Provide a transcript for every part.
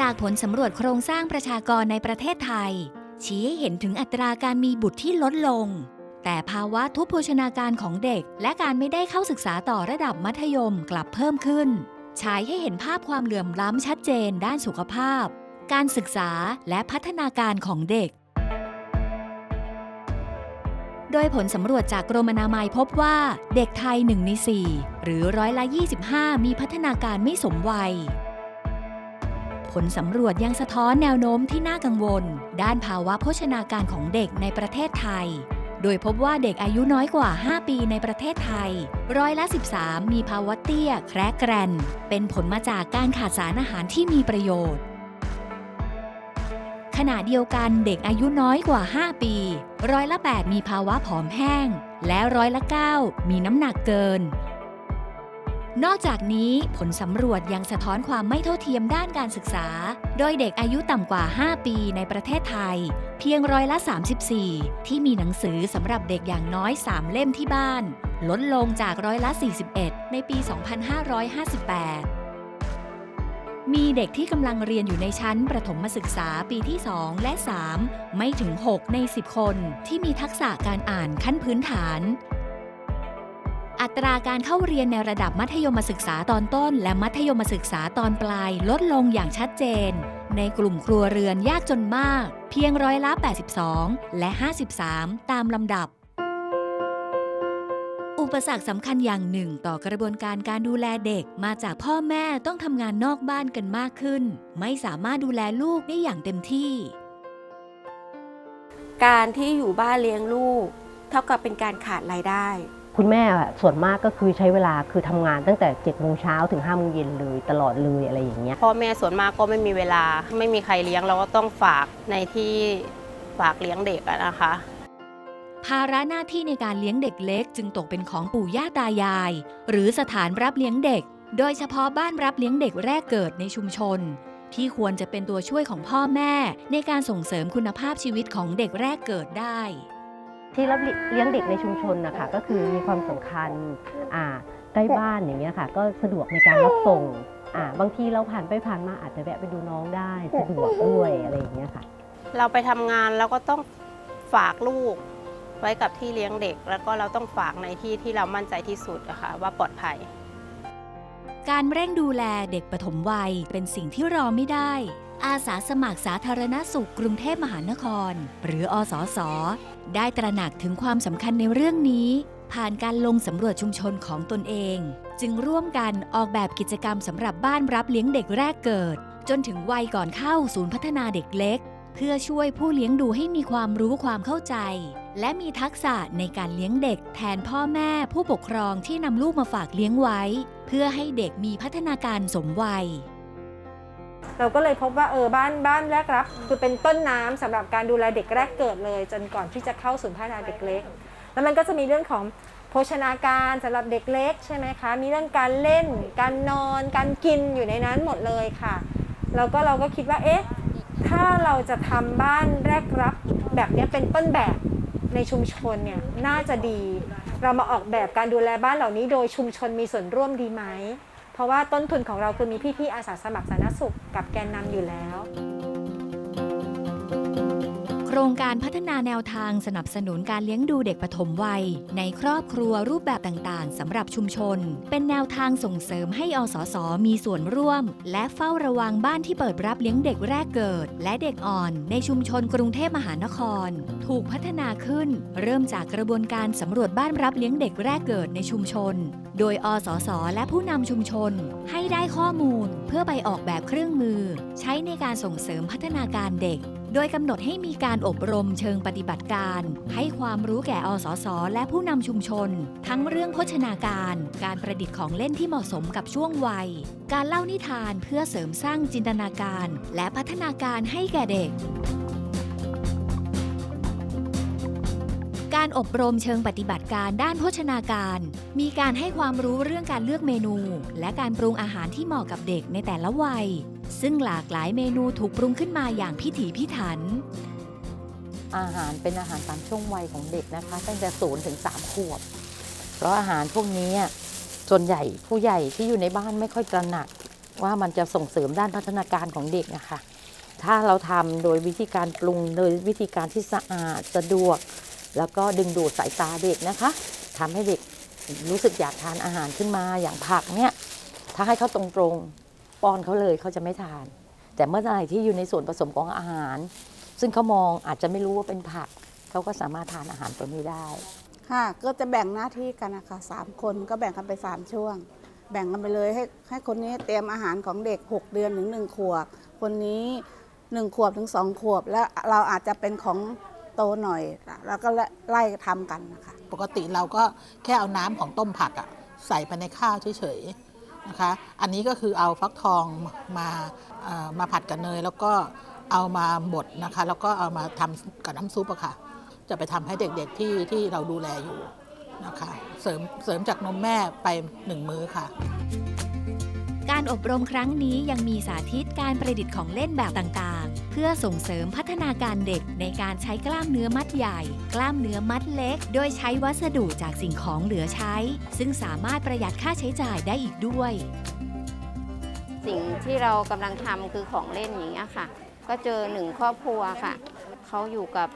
จากผลสำรวจโครงสร้างประชากรในประเทศไทย ชี้ให้เห็นถึงอัตราการมีบุตรที่ลดลง แต่ภาวะทุพโภชนาการของเด็ก และการไม่ได้เข้าศึกษาต่อระดับมัธยมกลับเพิ่มขึ้นฉายให้เห็นภาพความเหลื่อมล้ำชัดเจนด้านสุขภาพ การศึกษาและพัฒนาการของเด็ก โดยผลสำรวจจากกรมอนามัยพบว่าเด็กไทย 1 ใน 4 หรือร้อยละ 25 มีพัฒนาการไม่สมวัย ผลสำรวจยังสะท้อนแนวโน้มที่น่ากังวล ด้านภาวะโภชนาการของเด็กในประเทศไทย โดยพบว่าเด็กอายุน้อยกว่า 5 ปีในประเทศไทย ร้อยละ 13 มีภาวะเตี้ย แคระแกรน เป็นผลมาจากการขาดสารอาหารที่มีประโยชน์ ขณะเดียวกันเด็กอายุน้อยกว่า 5 ปี ร้อยละ 8 มีภาวะผอมแห้ง และร้อยละ 9 มีน้ำหนักเกิน นอกจากนี้ผลสำรวจยังสะท้อนความไม่เท่าเทียมด้านการศึกษา โดยเด็กอายุต่ำกว่า 5 ปีในประเทศไทย เพียงร้อยละ 34 ที่มีหนังสือสำหรับเด็กอย่างน้อย 3 เล่มที่บ้าน ลดลงจากร้อยละ 41 ในปี 2558 มีเด็กที่กำลังเรียนอยู่ในชั้นประถมศึกษาปีที่ 2 และ 3 ไม่ถึง 6 ใน 10 คน ที่มีทักษะการอ่านขั้นพื้นฐาน อัตราการเข้าเรียนในระดับมัธยมศึกษาตอนต้น และมัธยมศึกษาตอนปลายลดลงอย่างชัดเจน ในกลุ่มครัวเรือนยากจนมาก เพียงร้อยละ 82 และ 53 ตามลำดับ อุปสรรคสำคัญอย่างหนึ่งต่อกระบวนการการดูแลเด็กมาจากพ่อแม่ต้องทำงานนอกบ้านกันมากขึ้น ไม่สามารถดูแลลูกได้อย่างเต็มที่ การที่อยู่บ้านเลี้ยงลูก เท่ากับเป็นการขาดรายได้ คุณแม่อะส่วนมากก็คือใช้เวลาคือทำงานตั้งแต่7จ็ดโมงเช้าถึง5้าโมงเย็นเลยตลอดเลยอะไรอย่างเงี้ยพ่อแม่ส่วนมากก็ไม่มีเวลาไม่มีใครเลี้ยงเราก็ต้องฝากในที่ฝากเลี้ยงเด็กอะนะคะ ภาระหน้าที่ในการเลี้ยงเด็กเล็ก จึงตกเป็นของปู่ย่าตายาย หรือสถานรับเลี้ยงเด็ก โดยเฉพาะบ้านรับเลี้ยงเด็กแรกเกิดในชุมชน ที่ควรจะเป็นตัวช่วยของพ่อแม่ ในการส่งเสริมคุณภาพชีวิตของเด็กแรกเกิดได้ ที่รับเลี้ยงเด็กในชุมชนนะคะก็คือมีความสำคัญอ่าใกล้บ้านอย่างเงี้ยค่ะ ก็สะดวกในการรับส่งอ่าบางทีเราผ่านไปผ่านมาอาจจะแวะไปดูน้องได้สะดวกด้วยอะไรอย่างเงี้ยค่ะ เราไปทำงานเราก็ต้องฝากลูกไว้กับที่เลี้ยงเด็ก แล้วก็เราต้องฝากในที่ที่เรามั่นใจที่สุดอะค่ะว่าปลอดภัย การเร่งดูแลเด็กปฐมวัยเป็นสิ่งที่รอไม่ได้ อาสาสมัครสาธารณสุขกรุงเทพมหานคร หรืออสส ได้ตระหนักถึงความสำคัญในเรื่องนี้ ผ่านการลงสำรวจชุมชนของตนเอง จึงร่วมกันออกแบบกิจกรรมสำหรับบ้านรับเลี้ยงเด็กแรกเกิด จนถึงวัยก่อนเข้าศูนย์พัฒนาเด็กเล็ก เพื่อช่วยผู้เลี้ยงดูให้มีความรู้ความเข้าใจ และมีทักษะในการเลี้ยงเด็ก แทนพ่อแม่ผู้ปกครองที่นำลูกมาฝากเลี้ยงไว้ เพื่อให้เด็กมีพัฒนาการสมวัย เราก็เลยพบว่าเออบ้านบ้านแรกรับ คือเป็นต้นน้ำสำหรับการดูแลเด็กแรกเกิดเลย จนก่อนที่จะเข้าศูนย์พัฒนาเด็กเล็ก แล้วมันก็จะมีเรื่องของโภชนาการสำหรับเด็กเล็กใช่ไหมคะ มีเรื่องการเล่น การนอน การกินอยู่ในนั้นหมดเลยค่ะ แล้วก็เราก็คิดว่าเอ๊ะถ้าเราจะทำบ้านแรกรับแบบนี้เป็นต้นแบบในชุมชนเนี่ยน่าจะดี เรามาออกแบบการดูแลบ้านเหล่านี้ โดยชุมชนมีส่วนร่วมดีไหม เพราะว่าต้นทุนของเราคือมีพี่ๆอาสาสมัครสาธารณสุขกับแกนนำอยู่แล้ว รงการพัฒนาแนวทางสนับสนุนการเลี้ยงดูเด็กปฐมวัย ในครอบครัวรูปแบบต่างๆสำหรับชุมชน เป็นแนวทางส่งเสริมให้อสสมีส่วนร่วม และเฝ้าระวังบ้านที่เปิดรับเลี้ยงเด็กแรกเกิด และเด็กอ่อนในชุมชนกรุงเทพมหานคร ถูกพัฒนาขึ้น เริ่มจากกระบวนการสำรวจบ้านรับเลี้ยงเด็กแรกเกิดในชุมชน โดยอสสและผู้นำชุมชน ให้ได้ข้อมูล เพื่อไปออกแบบเครื่องมือ ใช้ในการส่งเสริมพัฒนาการเด็ก โดยกำหนดให้มีการอบรมเชิงปฏิบัติการ ให้ความรู้แก่อสส และผู้นำชุมชน ทั้งเรื่องโภชนาการ การประดิษฐ์ของเล่นที่เหมาะสมกับช่วงวัย การเล่านิทานเพื่อเสริมสร้างจินตนาการ และพัฒนาการให้แก่เด็ก การอบรมเชิงปฏิบัติการด้านโภชนาการ มีการให้ความรู้เรื่องการเลือกเมนู และการปรุงอาหารที่เหมาะกับเด็กในแต่ละวัย ซึ่งหลากหลายเมนูถูกปรุงขึ้นมาอย่างพิถีพิถัน อาหารเป็นอาหารตามช่วงวัยของเด็กนะคะ ตั้งแต่ศูนย์ถึงสามขวบ เพราะอาหารพวกนี้ส่วนใหญ่ผู้ใหญ่ที่อยู่ในบ้านไม่ค่อยตระหนัก ว่ามันจะส่งเสริมด้านพัฒนาการของเด็กนะคะ ถ้าเราทำโดยวิธีการปรุงโดยวิธีการที่สะอาดสะดวก แล้วก็ดึงดูดสายตาเด็กนะคะทำให้เด็กรู้สึกอยากทานอาหารขึ้นมาอย่างผักเนี่ยถ้าให้เขาตรงๆป้อนเขาเลยเขาจะไม่ทาน แต่เมื่อไหร่ที่อยู่ในส่วนผสมของอาหาร ซึ่งเขามองอาจจะไม่รู้ว่าเป็นผักเขาก็สามารถทานอาหารตัวนี้ได้ค่ะก็จะแบ่งหน้าที่กันนะคะสามคนก็แบ่งกันไปสามช่วง แบ่งกันไปเลยให้ให้คนนี้เตรียมอาหารของเด็ก 6 เดือนถึง1ขวบ คนนี้ 1 ขวบถึง 2 ขวบ และเราอาจจะเป็นของ โตหน่อย แล้วก็ไล่ทำกันนะคะปกติเราก็แค่เอาน้ำของต้มผักอะใส่ไปในข้าวเฉยๆนะคะ อันนี้ก็คือเอาฟักทองมามาผัดกับเนย แล้วก็เอามาบดนะคะ แล้วก็เอามาทำกับน้ำซุปอะค่ะ จะไปทำให้เด็กๆที่ที่เราดูแลอยู่นะคะ เสริมเสริมจากนมแม่ไปหนึ่งมื้อค่ะ การอบรมครั้งนี้ยังมีสาธิตการประดิษฐ์ของเล่นแบบต่างๆ เพื่อส่งเสริมพัฒนาการเด็กในการใช้กล้ามเนื้อมัดใหญ่ กล้ามเนื้อมัดเล็ก โดยใช้วัสดุจากสิ่งของเหลือใช้ ซึ่งสามารถประหยัดค่าใช้จ่ายได้อีกด้วย สิ่งที่เรากำลังทำคือของเล่นอย่างเงี้ยค่ะ ก็เจอหนึ่งครอบครัวค่ะ เขาอยู่กับ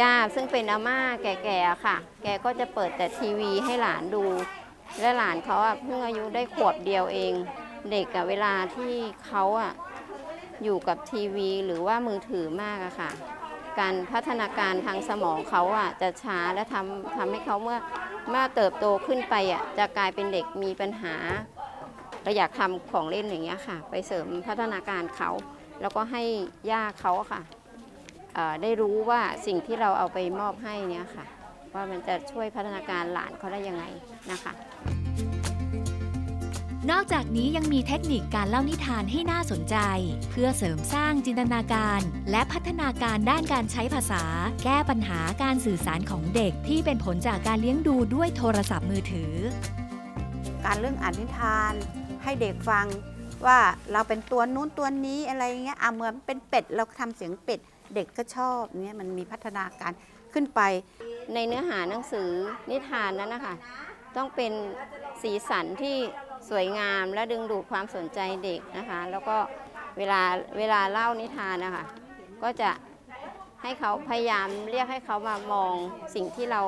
ย่าซึ่งเป็นอาม่าแก่ๆค่ะ แกก็จะเปิดแต่ทีวีให้หลานดู และหลานเขาอะเพิ่งอายุได้ขวบเดียวเอง เด็กอะเวลาที่เขาอะอยู่กับทีวีหรือว่ามือถือมากอะค่ะ การพัฒนาการทางสมองเขาอะจะช้าและทำทำให้เขาเมื่อเมื่อเติบโตขึ้นไปอะจะกลายเป็นเด็กมีปัญหาเราอยากทำของเล่นอย่างเงี้ยค่ะ ไปเสริมพัฒนาการเขา แล้วก็ให้ย่าเขาค่ะได้รู้ว่าสิ่งที่เราเอาไปมอบให้เนี่ยค่ะ ว่ามันจะช่วยพัฒนาการหลานเขาได้ยังไงนะคะ นอกจากนี้ยังมีเทคนิคการเล่านิทานให้น่าสนใจ เพื่อเสริมสร้างจินตนาการ และพัฒนาการด้านการใช้ภาษา แก้ปัญหาการสื่อสารของเด็กที่เป็นผลจากการเลี้ยงดูด้วยโทรศัพท์มือถือ การเรื่องอ่านนิทานให้เด็กฟังว่าเราเป็นตัวนู้นตัวนี้อะไรเงี้ยอะเหมือนเป็นเป็ดเราทำเสียงเป็ดเด็กก็ชอบเนี่ยมันมีพัฒนาการขึ้นไป ในเนื้อหาหนังสือนิทานนั้นนะคะต้องเป็นสีสันที่ สวยงามและดึงดูดความสนใจเด็กนะคะ แล้วก็เวลาเวลาเล่านิทานนะคะก็จะให้เขาพยายามเรียกให้เขามามองสิ่งที่เรา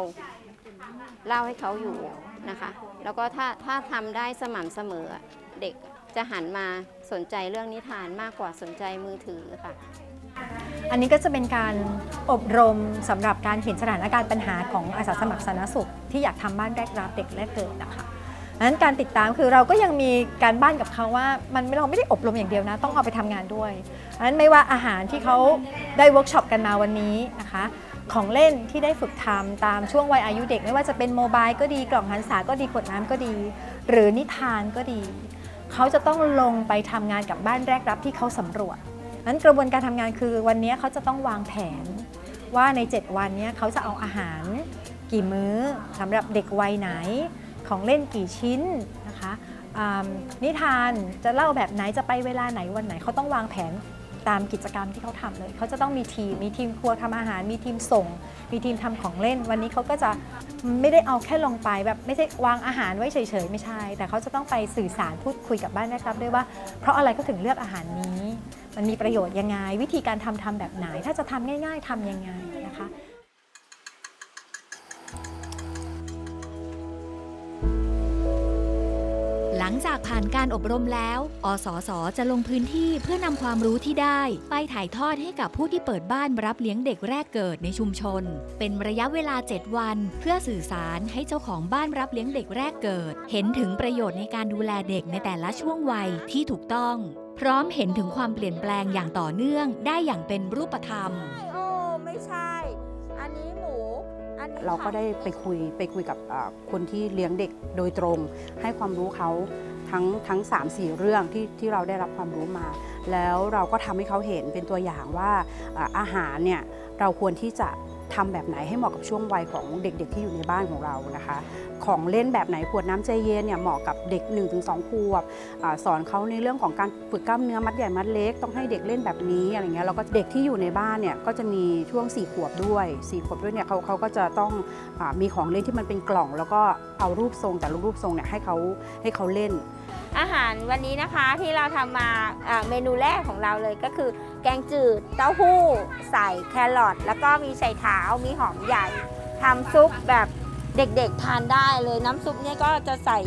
เล่าให้เขาอยู่นะคะ แล้วก็ถ้าถ้าทำได้สม่ำเสมอเด็กจะหันมาสนใจเรื่องนิทานมากกว่าสนใจมือถือค่ะ อันนี้ก็จะเป็นการอบรมสำหรับการเห็นสถานการณ์ปัญหาของอาสาสมัครสาธารณสุข ที่อยากทำบ้านแรกรับเด็กแรกเกิดนะคะ นั้นการติดตามคือเราก็ยังมีการบ้านกับเขาว่า มันเราไม่ได้อบรมอย่างเดียวนะ ต้องเอาไปทำงานด้วยดังนั้นไม่ว่าอาหารที่เขาได้เวิร์กช็อปกันมาวันนี้นะคะ ของเล่นที่ได้ฝึกทำตามช่วงวัยอายุเด็ก ไม่ว่าจะเป็นโมบายก็ดีกล่องหันษาก็ดีขวดน้ำก็ดี หรือนิทานก็ดี เขาจะต้องลงไปทำงานกับบ้านแรกรับที่เขาสำรวจนั้นกระบวนการทำงานคือวันนี้เขาจะต้องวางแผน ว่าใน 7 วันนี้เขาจะเอาอาหาร กี่มื้อสำหรับเด็กวัยไหน ของเล่นกี่ชิ้นนะคะนิทานจะเล่าแบบไหนจะไปเวลาไหนวันไหนเขาต้องวางแผนตามกิจกรรมที่เขาทำเลย เขาจะต้องมีทีม มีทีมครัวทำอาหาร มีทีมส่ง มีทีมทำของเล่น วันนี้เขาก็จะไม่ได้เอาแค่ลงไปแบบไม่ใช่วางอาหารไว้เฉยๆ ไม่ใช่ แต่เขาจะต้องไปสื่อสารพูดคุยกับบ้านนะครับด้วยว่า เพราะอะไรเขาถึงเลือกอาหารนี้ มันมีประโยชน์ยังไง วิธีการทำทำแบบไหน ถ้าจะทำง่าย ๆทำยังไงนะคะ ลังจากผ่านการอบรมแล้ว อสส จะลงพื้นที่เพื่อนำความรู้ที่ได้ ไปถ่ายทอดให้กับผู้ที่เปิดบ้านรับเลี้ยงเด็กแรกเกิดในชุมชน เป็นระยะเวลา 7 วัน เพื่อสื่อสารให้เจ้าของบ้านรับเลี้ยงเด็กแรกเกิด เห็นถึงประโยชน์ในการดูแลเด็กในแต่ละช่วงวัยที่ถูกต้อง พร้อมเห็นถึงความเปลี่ยนแปลงอย่างต่อเนื่องได้อย่างเป็นรูปธรรม เราก็ได้ไปคุยไปคุยกับคนที่เลี้ยงเด็กโดยตรง ให้ความรู้เขาทั้งทั้ง3 4 เรื่องที่ที่เราได้รับความรู้มา แล้วเราก็ทำให้เขาเห็นเป็นตัวอย่างว่าอาหารเนี่ยเราควรที่จะ ทำแบบไหนให้เหมาะกับช่วงวัยของเด็กๆ ที่อยู่ในบ้านของเรานะคะ ของเล่นแบบไหนขวดน้ำใจเย็นเนี่ยเหมาะกับเด็ก 1-2ขวบอสอนเขาในเรื่องของการฝึกกล้ามเนื้อมัดใหญ่มัดเล็กต้องให้เด็กเล่นแบบนี้อะไรเงี้ยแล้วก็เด็กที่อยู่ในบ้านเนี่ยก็จะมีช่วง 4 ขวบด้วย4ขวบด้วยเนี่ยเขาเขาก็จะต้องอมีของเล่นที่มันเป็นกล่อง แล้วก็เอารูปทรงแต่ละรูปทรงเนี่ยให้เขาให้เขาเล่น อาหารวันนี้นะคะที่เราทำมาอ่าเมนูแรกของเราเลยก็คือ แกงจืด เต้าหู้ ใส่แครอทแล้วก็มีไชเท้ามีหอมใหญ่ทำซุปแบบเด็กๆทานได้เลยน้ำซุปเนี่ยก็จะใส่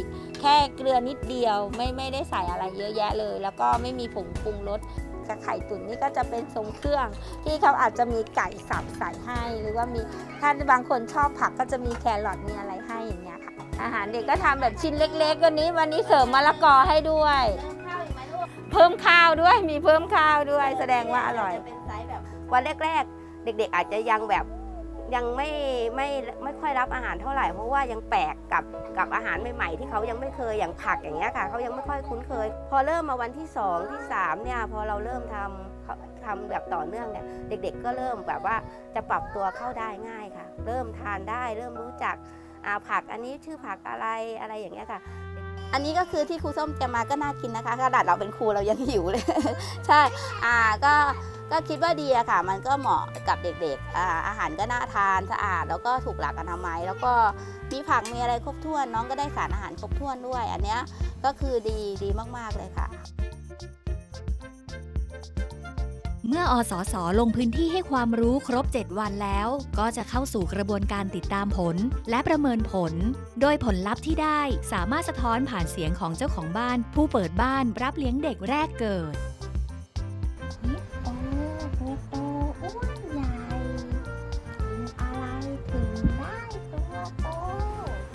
แค่เกลือนิดเดียว ไม่ไม่ได้ใส่อะไรเยอะแยะเลย แล้วก็ไม่มีผงปรุงรสกับไข่ตุ๋นนี่ก็จะเป็นทรงเครื่อง ที่เขาอาจจะมีไก่สับใส่ให้ หรือว่ามีถ้าบางคนชอบผักก็จะมีแครอทมีอะไรให้อย่างเงี้ยค่ะอาหารเด็กก็ทำแบบชิ้นเล็ก ๆ วันนี้วันนี้เสริมมะละกอให้ด้วย เพิ่มข้าวด้วยมีเพิ่มข้าวด้วย แสดงว่าอร่อยเป็นไซส์แบบวันแรก ๆ เด็ก ๆ อาจจะยังแบบยังไม่ไม่ไม่ค่อยรับอาหารเท่าไหร่เพราะว่ายังแปลกกับกับอาหารใหม่ๆ ที่เขายังไม่เคยอย่างผักอย่างเงี้ยค่ะเขายังไม่ค่อยคุ้นเคย พอเริ่มมาวันที่สองที่สามเนี่ยพอเราเริ่มทำเขาทำแบบต่อเนื่องเนี่ยเด็กๆ ก็เริ่มแบบว่าจะปรับตัวเข้าได้ง่ายค่ะ เริ่มทานได้เริ่มรู้จักอ่าผักอันนี้ชื่อผักอะไรอะไรอย่างเงี้ยค่ะ อันนี้ก็คือที่ครูส้มเตรียมมาก็น่ากินนะคะกระดาษเราเป็นครูเรายังหิวเลย ใช่อ่าก็ก็คิดว่าดีอะค่ะ มันก็เหมาะกับเด็กๆอาอาหารก็น่าทานสะอาด แล้วก็ถูกหลักอนามัย แล้วก็มีผักมีอะไรครบถ้วน น้องก็ได้สารอาหารครบถ้วนด้วย อันเนี้ยก็คือดีดีมากๆเลยค่ะ เมื่ออสสลงพื้นที่ให้ความรู้ครบ 7 วันแล้ว ก็จะเข้าสู่กระบวนการติดตามผล และประเมินผล โดยผลลัพธ์ที่ได้สามารถสะท้อนผ่านเสียงของเจ้าของบ้าน ผู้เปิดบ้านรับเลี้ยงเด็กแรกเกิดโอ้โหโตอ้วนใหญ่อะไรถึงได้ตัวโต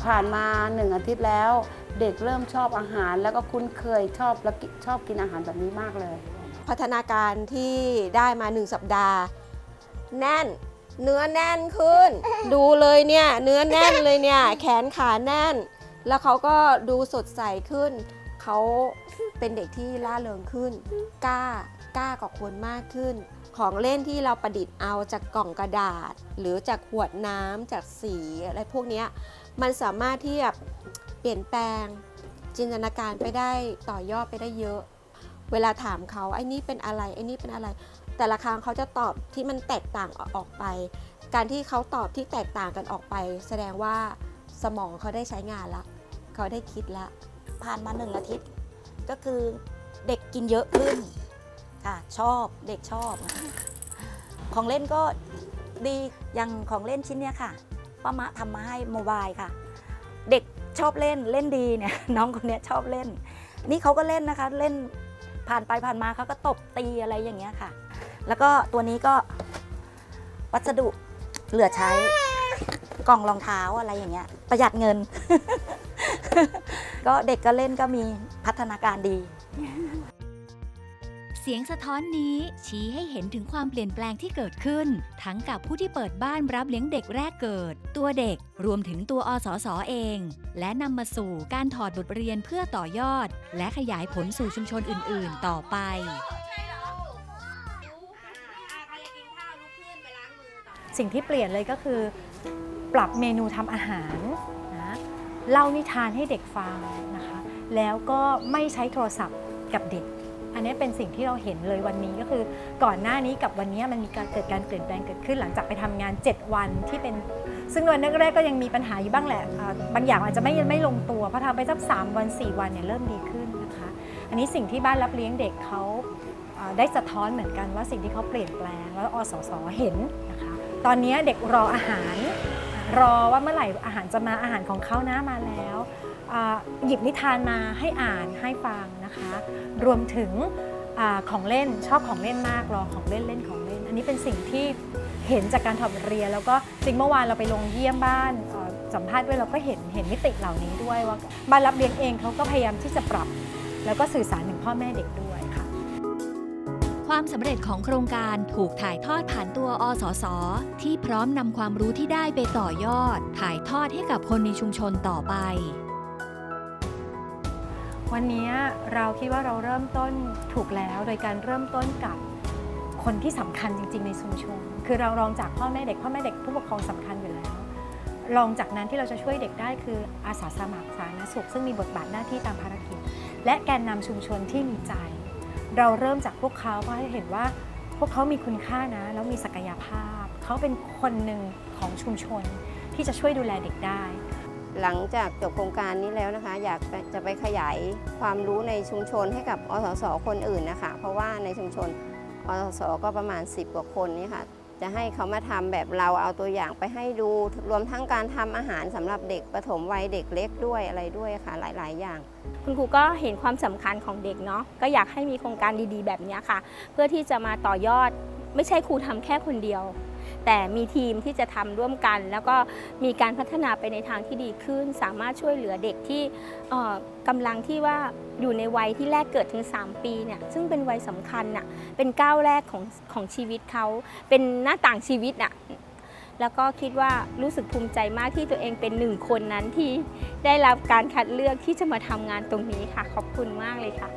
ผ่านมาหนึ่งอาทิตย์แล้ว เด็กเริ่มชอบอาหารแล้วก็คุ้นเคยชอบและกิชอบกินอาหารแบบนี้มากเลย พัฒนาการที่ได้มา 1 สัปดาห์ แน่น เนื้อแน่นขึ้น ดูเลยเนี่ยเนื้อแน่นเลยเนี่ยแขนขาแน่น แล้วเขาก็ดูสดใสขึ้น เขาเป็นเด็กที่ล่าเริงขึ้น กล้ากล้ากับคนมากขึ้น ของเล่นที่เราประดิษฐ์เอาจากกล่องกระดาษ หรือจากขวดน้ำจากสีอะไรพวกนี้มันสามารถที่จะเปลี่ยนแปลงจินตนาการไปได้ต่อยอดไปได้เยอะ เวลาถามเขาไอ้นี่เป็นอะไรไอ้นี่เป็นอะไร แต่ละครั้งเขาจะตอบที่มันแตกต่างออกไป การที่เขาตอบที่แตกต่างกันออกไป แสดงว่าสมองเขาได้ใช้งานละเขาได้คิดละผ่านมาหนึ่งอาทิตย์ ก็คือเด็กกินเยอะขึ้นค่ะชอบเด็กชอบ ของเล่นก็ดีอย่างของเล่นชิ้นเนี้ยค่ะป้ามะทำมาให้โมบายค่ะ เด็กชอบเล่นเล่นดีเนี่ยน้องคนนี้ชอบเล่น นี่เขาก็เล่นนะคะเล่น ผ่านไปผ่านมาเขาก็ตบตีอะไรอย่างเงี้ยค่ะ แล้วก็ตัวนี้ก็วัสดุเหลือใช้กล่องรองเท้าอะไรอย่างเงี้ย ประหยัดเงิน ก็เด็กก็เล่นก็มีพัฒนาการดี เสียงสะท้อนนี้ชี้ให้เห็นถึงความเปลี่ยนแปลงที่เกิดขึ้น ทั้งกับผู้ที่เปิดบ้านรับเลี้ยงเด็กแรกเกิด ตัวเด็กรวมถึงตัวอสสเอง และนำมาสู่การถอดบทเรียนเพื่อต่อยอด และขยายผลสู่ชุมชนอื่น ๆ ต่อไป สิ่งที่เปลี่ยนเลยก็คือ ปรับเมนูทำอาหารนะเล่านิทานให้เด็กฟังนะคะ แล้วก็ไม่ใช้โทรศัพท์กับเด็ก อันนี้เป็นสิ่งที่เราเห็นเลยวันนี้ก็คือ ก่อนหน้านี้กับวันนี้มันมีการเกิดการเปลี่ยนแปลงเกิดขึ้นหลังจากไปทำงาน 7 วันที่เป็น ซึ่งวันแรกๆก็ยังมีปัญหาอยู่บ้างแหละบางอย่างอาจจะไม่ไม่ลงตัวพอทำไปสัก3วัน 4 วันเนี่ยเริ่มดีขึ้นนะคะ อันนี้สิ่งที่บ้านรับเลี้ยงเด็กเขาได้สะท้อนเหมือนกันว่าสิ่งที่เขาเปลี่ยนแปลงแล้วอสสเห็นนะคะ ตอนนี้เด็กรออาหารรอว่าเมื่อไหร่อาหารจะมาอาหารของเขานะมาแล้ว หยิบนิทานมาให้อ่านให้ฟังนะคะ รวมถึงอของเล่นชอบของเล่นมากรอของเล่นเล่นของเล่น อันนี้เป็นสิ่งที่เห็นจากการถอดเรียน แล้วก็จริงเมื่อวานเราไปลงเยี่ยมบ้านสัมภาษณ์ด้วยเราก็เห็นเห็นมิติเหล่านี้ด้วยว่าบ้านรับเลี้ยงเองเขาก็พยายามที่จะปรับ แล้วก็สื่อสารถึงพ่อแม่เด็กด้วยค่ะความสำเร็จของโครงการถูกถ่ายทอดผ่านตัวอสส ที่พร้อมนำความรู้ที่ได้ไปต่อยอด ถ่ายทอดให้กับคนในชุมชนต่อไป วันนี้เราคิดว่าเราเริ่มต้นถูกแล้ว โดยการเริ่มต้นกับคนที่สำคัญจริง ๆ ในชุมชน คือเรารองจากพ่อแม่เด็กพ่อแม่เด็กผู้ปกครองสำคัญอยู่แล้วรองจากนั้นที่เราจะช่วยเด็กได้คืออาสาสมัครสาธารณสุข ซึ่งมีบทบาทหน้าที่ตามภารกิจ และแกนนำชุมชนที่มีใจ เราเริ่มจากพวกเขาเพราะให้เห็นว่าพวกเขามีคุณค่านะ แล้วมีศักยภาพ เขาเป็นคนหนึ่งของชุมชนที่จะช่วยดูแลเด็กได้ หลังจากจบโครงการนี้แล้วนะคะ อยากจะไปขยายความรู้ในชุมชนให้กับอสสคนอื่นนะคะ เพราะว่าในชุมชนอสสก็ประมาณ 10 กว่าคนนี่ค่ะจะให้เขามาทำแบบเราเอาตัวอย่างไปให้ดู รวมทั้งการทำอาหารสำหรับเด็กประถมวัยเด็กเล็กด้วยอะไรด้วยค่ะหลาย ๆ อย่าง คุณครูก็เห็นความสำคัญของเด็กเนาะก็อยากให้มีโครงการดีๆ แบบนี้ค่ะ เพื่อที่จะมาต่อยอดไม่ใช่ครูทำแค่คนเดียว แต่มีทีมที่จะทำร่วมกัน แล้วก็มีการพัฒนาไปในทางที่ดีขึ้น สามารถช่วยเหลือเด็กที่เอ่อกำลังที่ว่าอยู่ในวัยที่แรกเกิดถึง 3 ปีเนี่ยซึ่งเป็นวัยสำคัญน่ะเป็นก้าวแรกของของชีวิตเขาเป็นหน้าต่างชีวิตน่ะแล้วก็คิดว่ารู้สึกภูมิใจมากที่ตัวเองเป็นหนึ่งคนนั้นที่ได้รับการคัดเลือกที่จะมาทำงานตรงนี้ค่ะ ขอบคุณมากเลยค่ะ